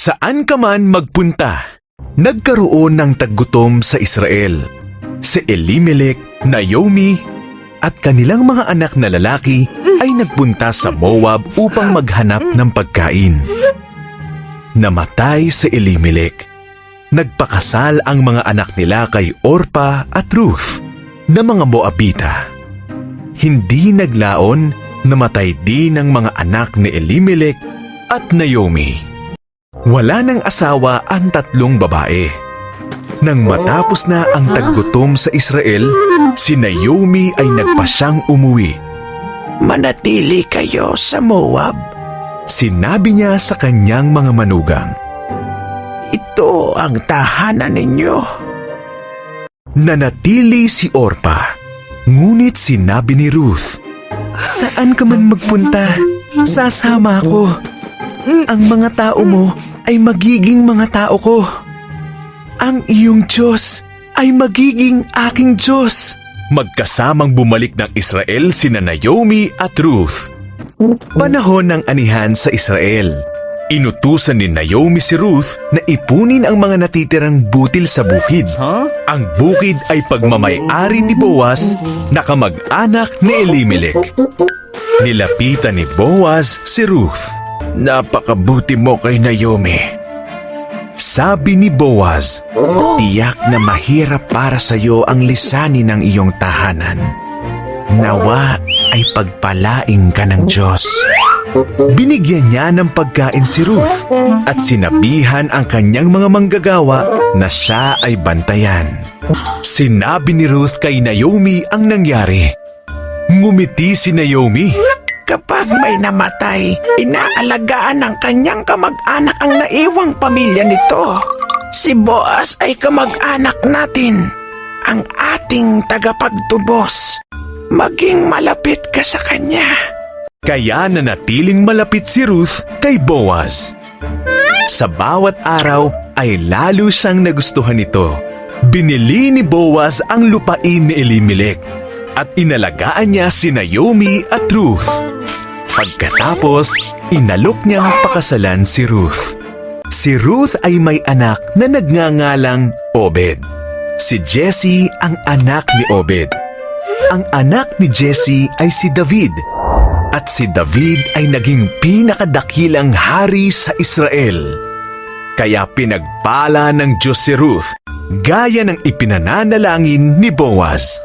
Saan ka man magpunta, nagkaroon ng taggutom sa Israel. Si Elimelech, Naomi, at kanilang mga anak na lalaki ay nagpunta sa Moab upang maghanap ng pagkain. Namatay si Elimelech. Nagpakasal ang mga anak nila kay Orpa at Ruth na mga Moabita. Hindi naglaon, namatay din ang mga anak ni Elimelech at Naomi. Wala ng asawa ang tatlong babae. Nang matapos na ang taggutom sa Israel, si Naomi ay nagpasyang umuwi. Manatili kayo sa Moab. Sinabi niya sa kanyang mga manugang. Ito ang tahanan ninyo. Nanatili si Orpa. Ngunit sinabi ni Ruth, Saan ka man magpunta, sasama ako. Ang mga tao mo ay magiging mga tao ko. Ang iyong Diyos ay magiging aking Diyos. Magkasamang bumalik ng Israel sina Naomi at Ruth. Panahon ng anihan sa Israel. Inutusan ni Naomi si Ruth na ipunin ang mga natitirang butil sa bukid. Ang bukid ay pagmamayari ni Boaz na kamag-anak ni Elimelech. Nilapitan ni Boaz si Ruth. Napakabuti mo kay Naomi. Sabi ni Boaz, Tiyak na mahirap para sa iyo ang lisanin ng iyong tahanan. Nawa ay pagpalaing ka ng Diyos. Binigyan niya ng pagkain si Ruth at sinabihan ang kanyang mga manggagawa na siya ay bantayan. Sinabi ni Ruth kay Naomi ang nangyari. Ngumiti si Naomi. Kapag may namatay, inaalagaan ng kanyang kamag-anak ang naiwang pamilya nito. Si Boaz ay kamag-anak natin, ang ating tagapagtubos. Maging malapit ka sa kanya. Kaya nanatiling malapit si Ruth kay Boaz. Sa bawat araw ay lalo siyang nagustuhan nito. Binili ni Boaz ang lupain ni Elimelech at inalagaan niya si Naomi at Ruth. Pagkatapos, inalok niyang pakasalan si Ruth. Si Ruth ay may anak na nagngangalang Obed. Si Jesse ang anak ni Obed. Ang anak ni Jesse ay si David at si David ay naging pinakadakilang hari sa Israel. Kaya pinagpala ng Diyos si Ruth gaya ng ipinananalangin ni Boaz.